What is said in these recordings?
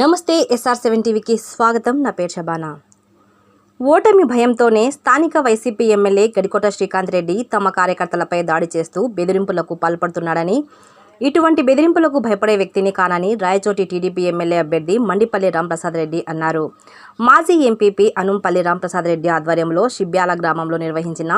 నమస్తే SR seven టీవీకి స్వాగతం. నా పేరు షబానా. ఓటమి భయంతోనే స్థానిక వైసీపీ ఎమ్మెల్యే గడికోట శ్రీకాంత్ రెడ్డి తమ కార్యకర్తలపై దాడి చేస్తూ బెదిరింపులకు పాల్పడుతున్నాడని ఇటువంటి బెదిరింపులకు భయపడే వ్యక్తిని కానని రాయచోటి టీడీపీ ఎమ్మెల్యే అభ్యర్థి మండిపల్లి రాంప్రసాద్ రెడ్డి అన్నారు. మాజీ ఎంపీపీ అనుంపల్లి రాంప్రసాద్ రెడ్డి ఆధ్వర్యంలో షిబ్యాల గ్రామంలో నిర్వహించిన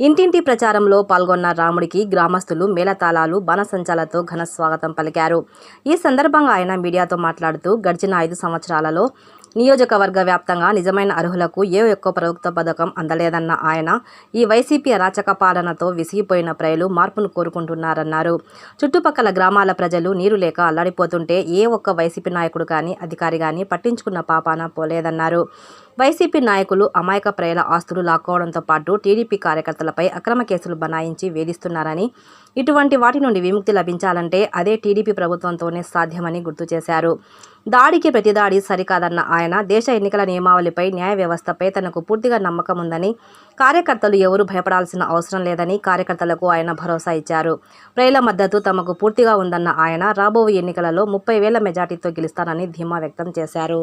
ఇంటింటి ప్రచారంలో పాల్గొన్న రాముడికి గ్రామస్తులు మేళతాళాలు బాణసంచాలతో ఘన స్వాగతం పలికారు. ఈ సందర్భంగా ఆయన మీడియాతో మాట్లాడుతూ గడిచిన ఐదు సంవత్సరాలలో నియోజకవర్గ వ్యాప్తంగా నిజమైన అర్హులకు ఏ ఒక్క ప్రభుత్వ పథకం అందలేదన్న ఆయన ఈ వైసీపీ అరాచక పాలనతో విసిగిపోయిన ప్రజలు మార్పును కోరుకుంటున్నారన్నారు. చుట్టుపక్కల గ్రామాల ప్రజలు నీరు లేక అల్లాడిపోతుంటే ఏ ఒక్క వైసీపీ నాయకుడు కానీ అధికారి కానీ పట్టించుకున్న పాపాన పోలేదన్నారు. వైసీపీ నాయకులు అమాయక ప్రజల ఆస్తులు లాక్కోవడంతో పాటు టీడీపీ కార్యకర్తలపై అక్రమ కేసులు బనాయించి వేధిస్తున్నారని ఇటువంటి వాటి నుండి విముక్తి లభించాలంటే అదే టీడీపీ ప్రభుత్వంతోనే సాధ్యమని గుర్తు చేశారు. దాడికి ప్రతిదాడి సరికాదన్న ఆయన దేశ ఎన్నికల నియమావళిపై న్యాయ వ్యవస్థపై తనకు పూర్తిగా నమ్మకం ఉందని కార్యకర్తలు ఎవరూ భయపడాల్సిన అవసరం లేదని కార్యకర్తలకు ఆయన భరోసా ఇచ్చారు. ప్రజల మద్దతు తమకు పూర్తిగా ఉందన్న ఆయన రాబోయే ఎన్నికలలో ముప్పై వేల మెజార్టీతో గెలుస్తానని ధీమా వ్యక్తం చేశారు.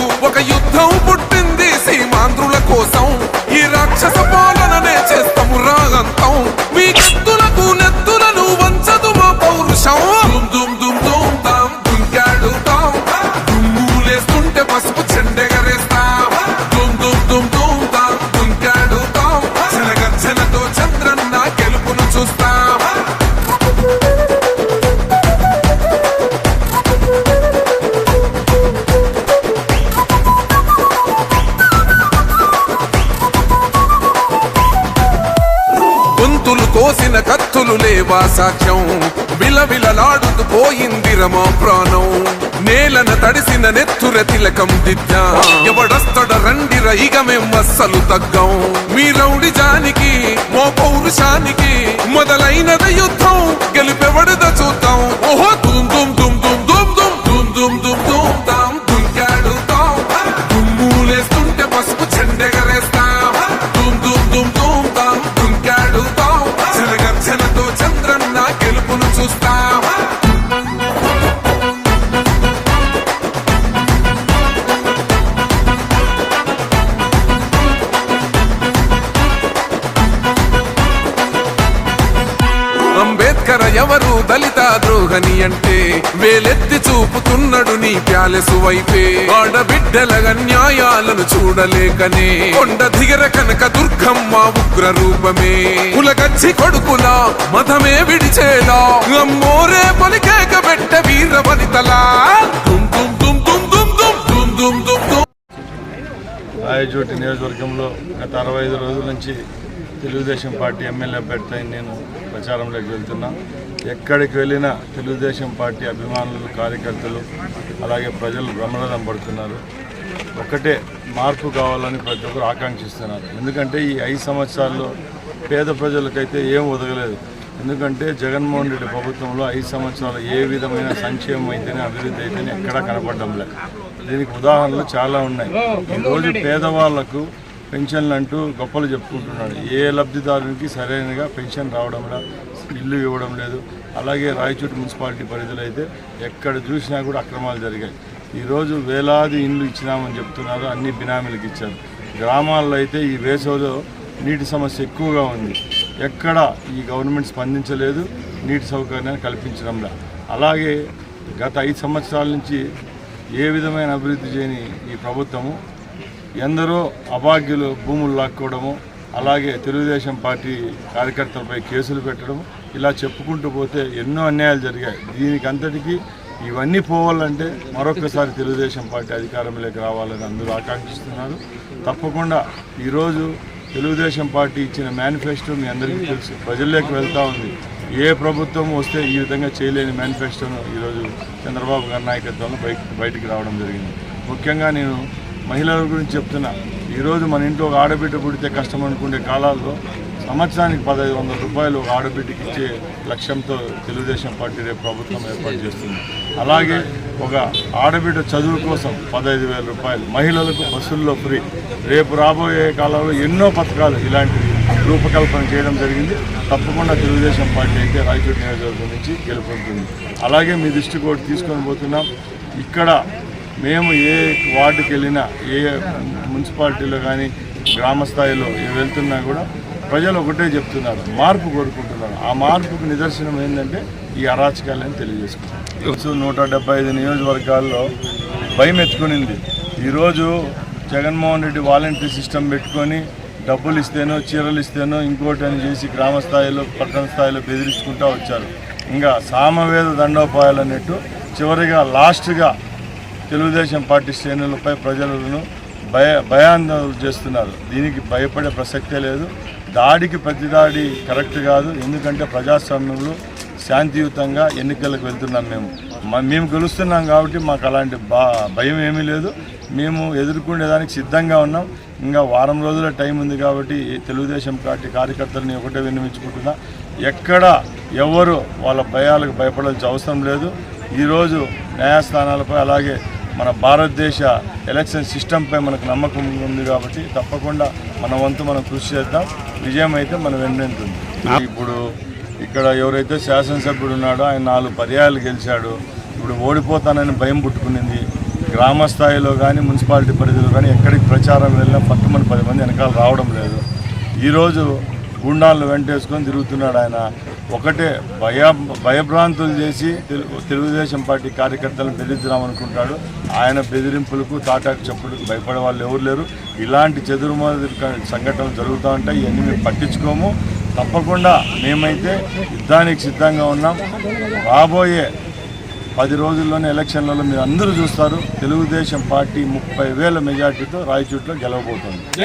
కోసిన లేవా సాక్ష్యం? విలవిలలాడుతూ పోయింది రమా ప్రాణం. నేలన తడిసిన నెత్తుర తిలకం దిద్దా. ఎవడస్తడ రండిర ఇక మేం అస్సలు తగ్గం. మీ రౌడి జానికి మో పౌరుషానికి మొదలైనది యుద్ధం. గెలుపెవడద చూద్దాం. ఓహో అంబేద్కర్ ఎవరు దళిత ద్రోహని అంటే వేలెత్తి చూపుతున్నాడు నీ ప్యాలెసు వైపే. ఆడబిడ్డల అన్యాయాలను చూడలేకనే. కొండ దిగర కనుక దుర్గమ్మ ఉగ్ర రూపమే కులగచ్చి కొడుకులా మతమే విడిచేలా. అమ్మోరే పలికేక పెట్ట వీర వనితలా. రాయచోటి నియోజకవర్గంలో గత అరవై ఐదు రోజుల నుంచి తెలుగుదేశం పార్టీ ఎమ్మెల్యే అభ్యర్థి నేను ప్రచారంలోకి వెళ్తున్నా. ఎక్కడికి వెళ్ళినా తెలుగుదేశం పార్టీ అభిమానులు కార్యకర్తలు అలాగే ప్రజలు బ్రహ్మరథం పడుతున్నారు. ఒకటే మార్పు కావాలని ప్రతి ఒక్కరు ఆకాంక్షిస్తున్నారు. ఎందుకంటే ఈ ఐదు సంవత్సరాల్లో పేద ప్రజలకైతే ఏం ఉదగలేదు ఎందుకంటే జగన్మోహన్ రెడ్డి ప్రభుత్వంలో ఐదు సంవత్సరాలు ఏ విధమైన సంక్షేమం అయితేనే అభివృద్ధి అయితేనే ఎక్కడా కనపడడం లేదు. దీనికి ఉదాహరణలు చాలా ఉన్నాయి. ఈరోజు పేదవాళ్ళకు పెన్షన్లు అంటూ గొప్పలు చెప్పుకుంటున్నాడు. ఏ లబ్ధిదారునికి సరైనగా పెన్షన్ రావడం ఇల్లు ఇవ్వడం లేదు. అలాగే రాయచూటి మున్సిపాలిటీ పరిధిలో అయితే ఎక్కడ చూసినా కూడా అక్రమాలు జరిగాయి. ఈరోజు వేలాది ఇండ్లు ఇచ్చినామని చెప్తున్నారు అన్ని బినామీలకు ఇచ్చారు. గ్రామాల్లో అయితే ఈ వేసవిలో నీటి సమస్య ఎక్కువగా ఉంది. ఎక్కడ ఈ గవర్నమెంట్ స్పందించలేదు నీటి సౌకర్యాన్ని కల్పించడంలా అలాగే గత ఐదు సంవత్సరాల నుంచి ఏ విధమైన అభివృద్ధి చేయని ఈ ప్రభుత్వము ఎందరో అభాగ్యులు భూములు లాక్కోవడము అలాగే తెలుగుదేశం పార్టీ కార్యకర్తలపై కేసులు పెట్టడం ఇలా చెప్పుకుంటూ పోతే ఎన్నో అన్యాయాలు జరిగాయి. దీనికి అంతటికీ ఇవన్నీ పోవాలంటే మరొకసారి తెలుగుదేశం పార్టీ అధికారంలోకి రావాలని అందరూ ఆకాంక్షిస్తున్నారు. తప్పకుండా ఈరోజు తెలుగుదేశం పార్టీ ఇచ్చిన మేనిఫెస్టో మీ అందరికీ తెలుసు. ప్రజల్లోకి వెళ్తూ ఉంది. ఏ ప్రభుత్వం వస్తే ఈ విధంగా చేయలేని మేనిఫెస్టోను ఈరోజు చంద్రబాబు గారి నాయకత్వంలో బయట బయటికి రావడం జరిగింది. ముఖ్యంగా నేను మహిళల గురించి చెప్తున్నా. ఈరోజు మన ఇంట్లో ఒక ఆడబిడ్డ పుడితే కష్టం అనుకునే కాలాల్లో సంవత్సరానికి పదహైదు వందల రూపాయలు ఒక ఆడబిడ్డకి ఇచ్చే లక్ష్యంతో తెలుగుదేశం పార్టీ రేపు ప్రభుత్వం ఏర్పాటు చేస్తుంది. అలాగే ఒక ఆడబిడ్డ చదువు కోసం పదహైదు వేల రూపాయలు మహిళలకు బస్సుల్లో ఫ్రీ. రేపు రాబోయే కాలంలో ఎన్నో పథకాలు ఇలాంటివి రూపకల్పన చేయడం జరిగింది. తప్పకుండా తెలుగుదేశం పార్టీ అయితే రాయచూరు నియోజకవర్గం నుంచి గెలుపొందుతుంది. అలాగే మీ దృష్టి కూడా తీసుకొని పోతున్నాం. ఇక్కడ మేము ఏ వార్డుకి వెళ్ళినా ఏ మున్సిపాలిటీలో కానీ గ్రామ స్థాయిలో వెళ్తున్నా కూడా ప్రజలు ఒకటే చెప్తున్నారు మార్పు కోరుకుంటున్నారు. ఆ మార్పుకు నిదర్శనం ఏంటంటే ఈ అరాచకాలని తెలియజేసుకుంటారు నూట డెబ్బై ఐదు నియోజకవర్గాల్లో భయం ఎత్తుకునింది. ఈరోజు జగన్మోహన్ రెడ్డి వాలంటరీ సిస్టమ్ పెట్టుకొని డబ్బులు ఇస్తేనో చీరలు ఇస్తేనో ఇంకోటి అని చేసి గ్రామ స్థాయిలో పట్టణ స్థాయిలో బెదిరించుకుంటూ వచ్చారు. ఇంకా సామవేద దండోపాయాలు అన్నట్టు చివరిగా లాస్ట్గా తెలుగుదేశం పార్టీ శ్రేణులపై ప్రజలను భయ భయాందోళన చేస్తున్నారు. దీనికి భయపడే ప్రసక్తే లేదు. దాడికి ప్రతిదాడి కరెక్ట్ కాదు. ఎందుకంటే ప్రజాస్వామ్యంలో శాంతియుతంగా ఎన్నికలకు వెళ్తున్నాం మేము. మేము గెలుస్తున్నాం కాబట్టి మాకు అలాంటి భయం ఏమీ లేదు. మేము ఎదుర్కొనేదానికి సిద్ధంగా ఉన్నాం. ఇంకా వారం రోజుల టైం ఉంది కాబట్టి తెలుగుదేశం పార్టీ కార్యకర్తలని ఒకటే విన్నవించుకుంటున్నా. ఎక్కడ ఎవరు వాళ్ళ భయాలకు భయపడాల్సిన అవసరం లేదు. ఈరోజు న్యాయస్థానాలపై అలాగే మన భారతదేశ ఎలక్షన్ సిస్టంపై మనకు నమ్మకం ఉంది కాబట్టి తప్పకుండా మన వంతు మనం కృషి చేద్దాం. విజయం అయితే మన వెన్నంటుంది. ఇప్పుడు ఇక్కడ ఎవరైతే శాసనసభ్యుడు ఉన్నాడో ఆయన నాలుగు పర్యాయాలు గెలిచాడు. ఇప్పుడు ఓడిపోతానని భయం పుట్టుకునింది. గ్రామ స్థాయిలో కానీ మున్సిపాలిటీ పరిధిలో కానీ ఎక్కడికి ప్రచారం వెళ్ళినా పట్టుమని పది మంది వెనకాల రావడం లేదు. ఈరోజు గుండాలను వెంటేసుకొని తిరుగుతున్నాడు ఆయన. ఒకటే భయ భయభ్రాంతులు చేసి తెలు- తెలుగుదేశం పార్టీ కార్యకర్తలను బెదిరిద్దామనుకుంటాడు ఆయన బెదిరింపులకు తాటాకు చెప్పులకు భయపడే వాళ్ళు ఎవరు లేరు. ఇలాంటి చెదురుమదురు సంఘటనలు జరుగుతూ ఉంటాయి. ఇవన్నీ మేము పట్టించుకోము. తప్పకుండా మేమైతే యుద్ధానికి సిద్ధంగా ఉన్నాం. రాబోయే పది రోజుల్లోనే ఎలక్షన్లలో మీరు అందరూ చూస్తారు. తెలుగుదేశం పార్టీ ముప్పై వేల మెజార్టీతో రాయచూట్లో గెలవబోతుంది.